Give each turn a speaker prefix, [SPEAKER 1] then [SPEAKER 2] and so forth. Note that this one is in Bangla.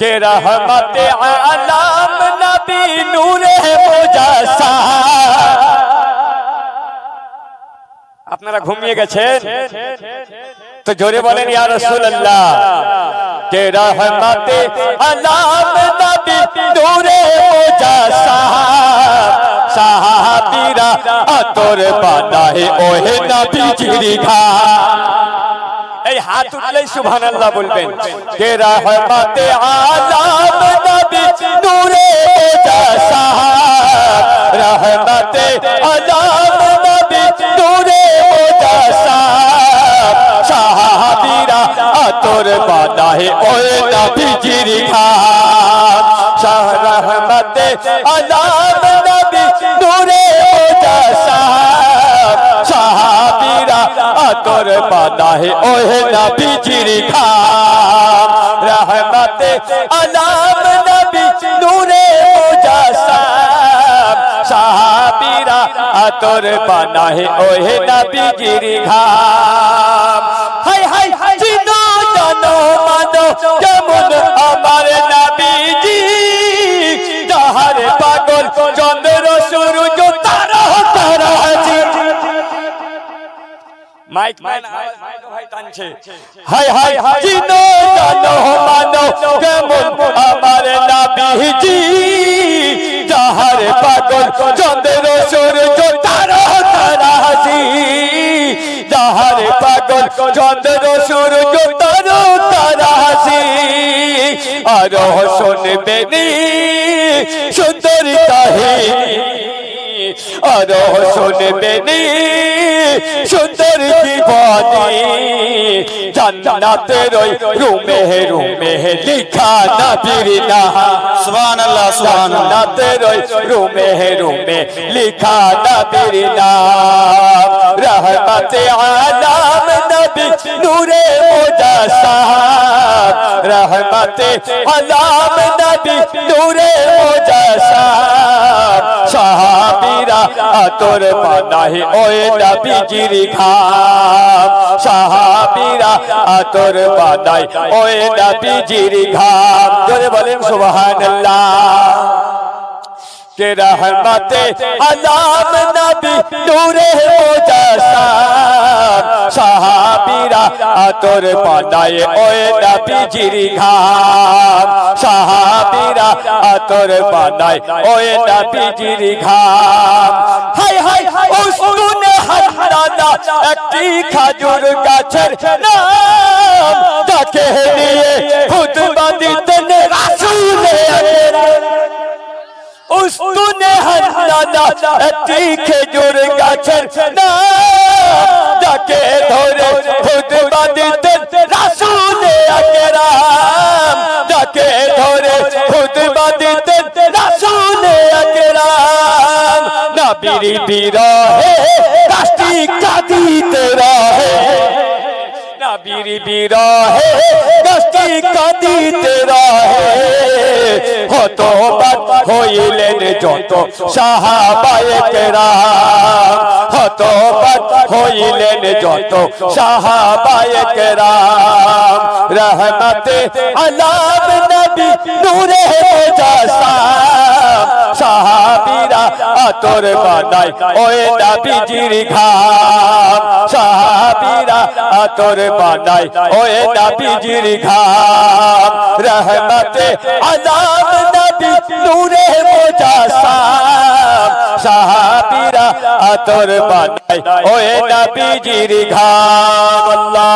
[SPEAKER 1] কে আলাম নবী নূরে মুজাসা। আপনারা ঘুমিয়ে গেছেন? তো জোরে বলেন, ইয়া রাসূলুল্লাহ। কে রহমতে আলাম নবী নূরে মুজাসা। সাহাবীরা আতর বানায়, ওহে নবীজির ঘা। এই হাত উঠলেই সুবহানাল্লাহ বলবেন। কে রহমতে আলাম নবী নূরে মুজাসা রহমতে আলাম নবী নূরে মুজাসা সাহাবীরা আতর বানায় ওই নবীজির খাম শাহ রহমতে আলাম নবী নূরে মুজাসা আতর বানায় ওই নবীজির খাম রহমতে আলাম নবী নূরে মুজাসা সাহাবীরা আতর বানায় ওই নবীজির ঘাম হাই মাইক ম্যান ভাই টানছে হাই হাই চিনো জানো মানো কেমন আমার নবীজি যাহার পাগল চন্দ্র সূর্য তারা তারাজি যাহার পাগল চন্দ্র সূর্য তারা তারাজি আর শুনবে নি সুন্দর কাহিনী আর শুনবে নি সুন্দর জীবনী জান্নাতের ওই রুমে রুমে লিখা নবীর নাম
[SPEAKER 2] সুবহানাল্লাহ সুবহানাল্লাহ
[SPEAKER 1] জান্নাতের ওই রুমে রুমে লিখা নবীর নাম রহমতে আলাম নবী নূরে মুজাসাম রহমতে আলাম নবী নূরে মুজাসাম সাহাবীরা আতর বানাহে ওই নবীজির ঘাম। সাহাবীরা আতর বানায় ওই নবীজির ঘাম। জোরে বলেন সুবহানাল্লাহ। কে রহমতে আলাম নবী নূরে আতর বানায় ওই নবীজির ঘাম। সাহাবীরা আতর বানায় ওই নবীজির ঘাম। হাই হাই উসকুনে হান্নানা একটি খাজুর গাছের নাম তাকে নিয়ে খুতবা দিতেন রাসূলে আকরাম উস্তুনে হান্নানা একটি খেজুর গাছের নাম নবীর বিরহে কাষ্টি কাঁদিতে রহে। নবীর বিরহে কাষ্টি কাঁদিতে রহে। হতবাক হইলেন যত সাহাবায়ে কেরাম হতবাক হইলেন যত সাহাবায়ে কেরাম রহমতে আলাম নবী নূরে মুজাসাম। আতর বানায় ওই নবীজির ঘাম। সাহাবীরা আতর বানায় ওই নবীজির ঘাম। রহমতে আলাম নবী নূরে মুজাসাম। সাহাবীরা আতর বানায় ওই নবীজির ঘাম। আল্লাহ